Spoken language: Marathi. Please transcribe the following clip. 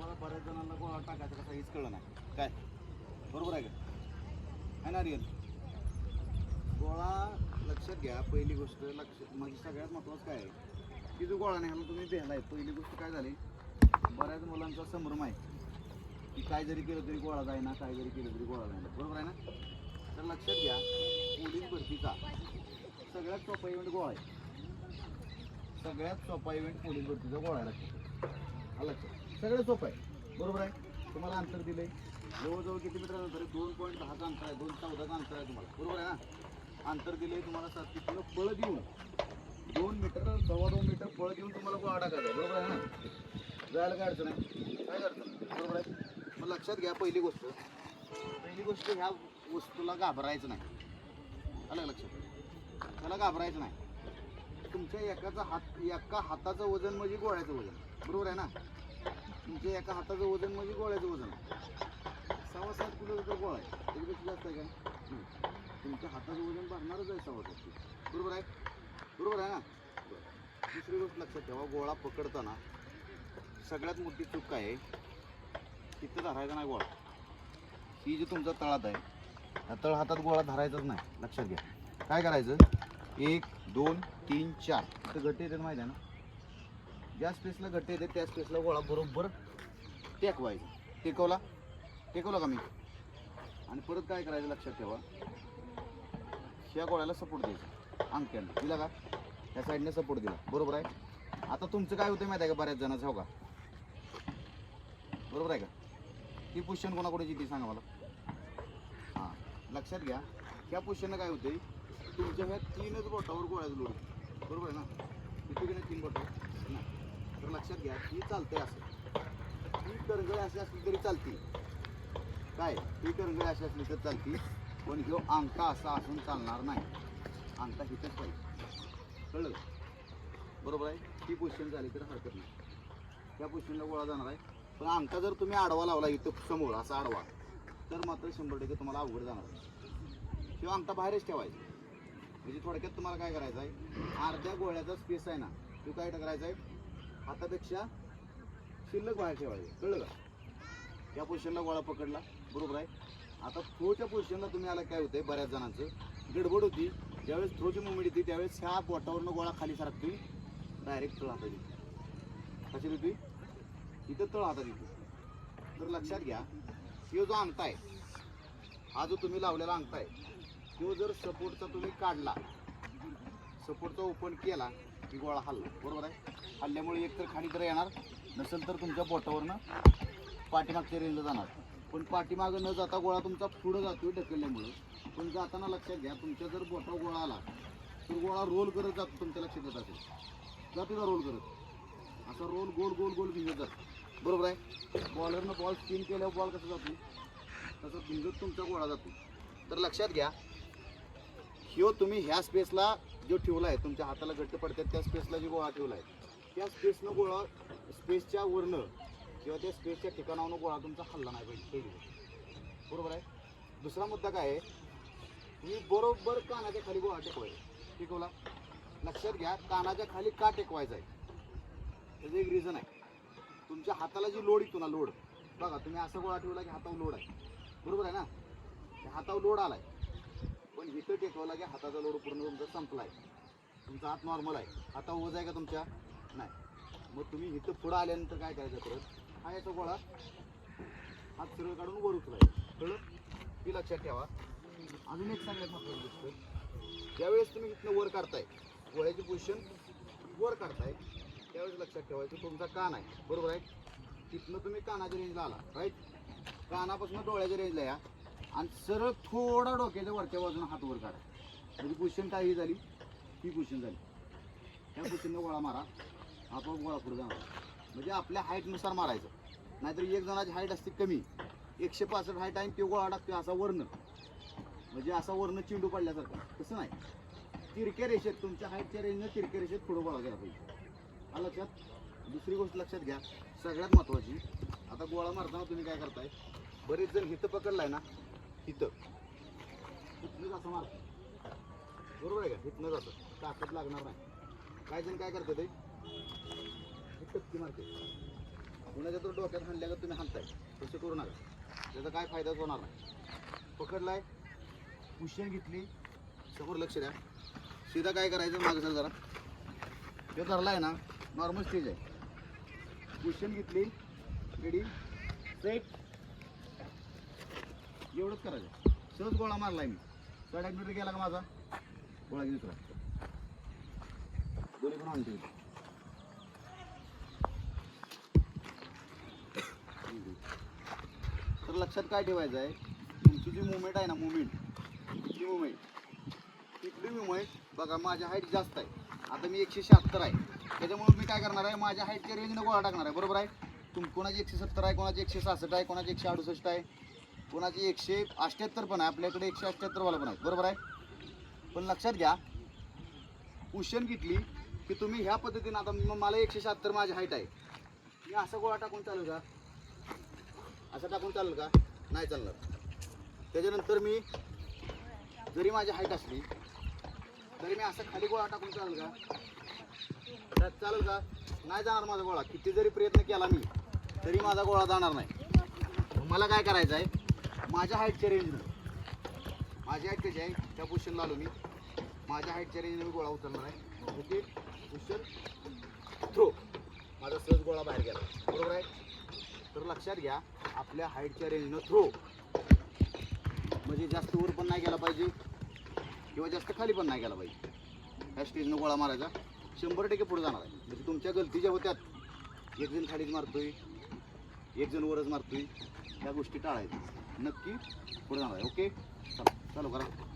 तुम्हाला बऱ्याच जणांना गोळा टाकायचं कसं हेच कळलं नाही. काय? बरोबर आहे का? आहे ना रिअल गोळा लक्षात घ्या पहिली गोष्ट लक्ष म्हणजे सगळ्यात महत्त्वाचं काय आहे? की जो गोळा नाही तुम्ही भेलाय पहिली गोष्ट काय झाली? बऱ्याच मुलांचा संभ्रम आहे. की काय जरी केलं तरी गोळा जायना काय जरी केलं तरी गोळा जायना बरोबर आहे ना? तर लक्षात घ्या पोलीस भरतीचा सगळ्यात सोपा इव्हेंट गोळा आहे. सगळ्यात सोपा इव्हेंट पोलीस भरतीचा गोळा आहे. लक्षात. आलं लक्षात. सगळं सोपं आहे. बरोबर आहे? तुम्हाला अंतर आहे जवळजवळ किती मीटर अंतर आहे? दोन पॉईंट दहाचं अंतर आहे. दोन चौदाचं अंतर आहे तुम्हाला. बरोबर आहे ना? अंतर आहे तुम्हाला सात किलो पळ देऊन. दोन मीटर सव्वा दोन मीटर पळ देऊन तुम्हाला गोळा टाकायचा बरोबर आहे ना? जायला काय अडचण आहे? काय अडचण बरोबर आहे? मग लक्षात घ्या पहिली गोष्ट. पहिली गोष्ट ह्या वस्तूला घाबरायचं नाही. आलं लक्षात? त्याला घाबरायचं नाही. तुमच्या एकाचा हात एका हाताचं वजन म्हणजे गोळ्याचं वजन. बरोबर आहे ना? तुमच्या एका हाताचं वजन म्हणजे गोळ्याचं वजन. सव्वा सात किलोचा गोळा आहे. त्याच्यापेक्षा जास्त आहे का? तुमच्या हाताचं वजन भरणारच आहे सव्वा सात बरोबर आहे? बरोबर आहे ना? दुसरी गोष्ट लक्षात ठेवा गोळा पकडताना सगळ्यात मोठी चूक काय आहे? तिथं धरायचा नाही गोळा. ही जी तुमचा तळात आहे त्या तळ हातात गोळा धरायचाच नाही. लक्षात घ्या. काय करायचं? एक दोन तीन चार. इथं गट्टे येतात माहिती आहे ना? ज्या स्पेसला गट्टे येते त्या स्पेसला गोळा बरोबर टेकवायचा. टेकवला? टेकवला का मी? आणि परत काय करायचं लक्षात ठेवा? ह्या गोळ्याला सपोर्ट द्यायचा. अंगठ्यानं. दिला का? त्या साईडने सपोर्ट दिला. बरोबर आहे? आता तुमचं काय होतं माहिती आहे का? बऱ्याच जणांचं हो का? बरोबर आहे का? ती पोझिशन कोणाकडे जिथे सांगा मला? हां. लक्षात घ्या. ह्या पोझिशनला काय होते तुमच्या ह्या तीनच बोटावर गोळ्याचं लोड बरोबर आहे ना? किती तीन बोटावर ना तर लक्षात घ्या ही चालते असं. ही करंगळी अशी असली तरी चालती. काय? ही करंगळी अशी असली तर चालती. पण ह्यो अंगठा असा असून चालणार नाही. अंगठा हिथंच पाहिजे. कळलं? बरोबर आहे? ही पोझिशन झाली तर हरकत नाही. त्या पोझिशनला गोळा जाणार आहे. पण अंगठा जर तुम्ही आडवा लावला इथं समोर असा आडवा तर मात्र शंभर टक्के तुम्हाला अवघड जाणार आहे. किंवा अंगठा बाहेरच ठेवायचा. म्हणजे थोडक्यात तुम्हाला काय करायचं आहे अर्ध्या गोळ्याचा स्पेस आहे ना तो काय करायचा आहे हातापेक्षा शिल्लक बाहेर ठेवायचं. कळलं का? त्या पोझिशनला गोळा पकडला. बरोबर आहे. आता थ्रोच्या पोझिशनला तुम्ही आला काय होतंय? बऱ्याच जणांचं. गडबड होती. ज्यावेळेस थ्रोची मुवमेंट येते त्यावेळेस ह्या बोटावरनं गोळा खाली सरकतोय डायरेक्ट तळ हातात येतो कशी येतोय इथं तळ हातात येतो तर लक्षात घ्या किंवा जो अंगठा आहे हा जो तुम्ही लावलेला अंगठा आहे तो जर सपोर्टचा तुम्ही काढला सपोर्टचा ओपन केला की गोळा हल्ला. बरोबर आहे? हल्ल्यामुळे एकतर खाली तर येणार नसेल तर तुमच्या बोटावरनं पाठीमागच्या रेंजला जाणार. पण पाठीमागं न जाता गोळा तुमचा पुढं जातो ढकलल्यामुळं. पण जाताना लक्षात घ्या तुमच्या जर बोटावर गोळा आला तर गोळा रोल करत जातो तुमच्या लक्षात येत असेल. जातो का रोल करत? असा रोल गोल गोल गोल भिंगत जातो. बरोबर आहे? बॉलरनं बॉल स्पिन केल्यावर बॉल कसं जातो तसा भिंगत तुमचा गोळा जातो. तर लक्षात घ्या ह्यो तुम्ही ह्या स्पेसला जो ठेवला आहे तुमच्या हाताला घट्ट पडतात त्या स्पेसला जी गोळा ठेवला आहे त्या स्पेसनं गोळा स्पेसच्या वरनं किंवा त्या स्पेसच्या ठिकाणावरून गोळा तुमचा हल्ला नाही पाहिजे पहिली बरोबर आहे? दुसरा मुद्दा काय आहे? तुम्ही बरोबर कानाच्या खाली गोळा टेकवायचा. टेकवला? लक्षात घ्या कानाच्या खाली का टेकवायचा आहे? त्याचं एक रिझन आहे. तुमच्या हाताला जी लोड येतो ना लोड बघा तुम्ही असा गोळा ठेवला की हातावर लोड आहे. बरोबर आहे ना? हातावर लोड आला आहे टेकवला की हाताचा लोड पूर्ण तुमचा संपला आहे तुमचा हात नॉर्मल आहे. आता ओझ आहे का तुमच्या? नाही. मग तुम्ही इथं पुढं आल्यानंतर काय करायचं परत? हा याचा गोळा हात सरळ काढून वर उचलायचा. कळलं? ही लक्षात ठेवा. अजून एक सांगायचं महत्त्वाची गोष्ट ज्यावेळेस तुम्ही इथनं वर काढताय गोळ्याची पोझिशन वर काढताय त्यावेळेस लक्षात ठेवायचं तुमचा कान आहे. बरोबर आहे? तिथनं तुम्ही कानाच्या रेंजला आला राईट कानापासून डोळ्याच्या रेंजला या. आणि सरळ थोडा डोक्याच्या वरच्या बाजून हात वर काढा. म्हणजे पोझिशन काय ही झाली? ही पोझिशन झाली. त्या पोझिशननं गोळा मारा. आपोआप गोळा पुढे जाणार. म्हणजे आपल्या हाईटनुसार मारायचं. नाहीतर एक जणाची हाईट असते कमी. एकशे पासष्ट हाईट आहे ते गोळा टाकतो असा वर्ण. म्हणजे असा वर्ण चिंडू पडल्यासारखा. तसं नाही. तिरक्या रेषेत तुमच्या हाईटच्या रेंजनं तिरक्या रेषेत पुढं गोळा गेला पाहिजे. हा लक्षात? दुसरी गोष्ट लक्षात घ्या. सगळ्यात महत्त्वाची आता गोळा मारताना तुम्ही काय करताय? बरेच जण हिथं पकडलाय ना? तिथं हिथनं असं मार बरोबर आहे का? हिथनं जातं. ताकद लागणार नाही. काय जण काय करतं ते? हे टक्की मारते कुणाच्या तर डोक्यात हाणल्या का तुम्ही हाणताय? तसं करू नका. त्याचा काय फायदाच होणार नाही. पकडलाय. कुशन घेतली. समोर लक्ष द्या. सीधा काय करायचं माझं सर जरा. ते धरला आहे ना. नॉर्मल स्टेज आहे. कुशन घेतली. रेडी सेट एवढंच करायचं. सहज गोळा मारलाय मी. साडे मीटर गेला का माझा? गोळा घेऊन दुसरा दोन्ही पण आणते तर लक्षात काय ठेवायचं आहे? तुमची जी मुवमेंट आहे ना मुवमेंट इथली मुवमेंट इथली मुवमेंट बघा माझ्या हाईट जास्त आहे. आता मी एकशे शहात्तर आहे. त्याच्यामुळे मी काय करणार आहे? माझ्या हाईटच्या रेंजनं गोळा टाकणार आहे. बरोबर आहे? तुम कोणाची एकशे सत्तर आहे कोणाची एकशे सहासष्ट आहे कोणाची एकशे अडुसष्ट आहे? कोणाची एकशे अठ्ठ्याहत्तर पण आहे आपल्याकडे एकशे अष्ट्याहत्तरवाला पण आहे बरोबर आहे? पण लक्षात घ्या कुशन घेतली की तुम्ही ह्या पद्धतीनं आता मग मला एकशे शहात्तर माझी हाईट आहे. मी असा गोळा टाकून चालेल का? असं टाकून चालेल का? नाही चालणार. त्याच्यानंतर मी जरी माझी हाईट असली तरी मी असं खाली गोळा टाकून चालेल का? त्यात चालेल का? नाही जाणार माझा गोळा. किती जरी प्रयत्न केला मी तरी माझा गोळा जाणार नाही. मला काय करायचं आहे माझ्या हाईटच्या रेंजनं माझी हाईट कशी आहे? त्या पोझिशनला आलो मी. माझ्या हाईटच्या रेंजने मी गोळा उचलणार आहे. ओके? पोझिशन थ्रो माझा सहज गोळा बाहेर गेला. बरोबर आहे? तर लक्षात घ्या आपल्या हाईटच्या रेंजनं थ्रो म्हणजे जास्त वर पण नाही गेला पाहिजे. किंवा जास्त खाली पण नाही गेला पाहिजे. ह्या स्टेजनं गोळा मारायचा. शंभर टक्के पुढे जाणार आहे. म्हणजे तुमच्या गलती ज्या होत्यात एक जण खालीच मारतोय एक जण वरच मारतोय या गोष्टी टाळायच्या. नक्की पुढे जाणार आहे. ओके? चला चालू करा.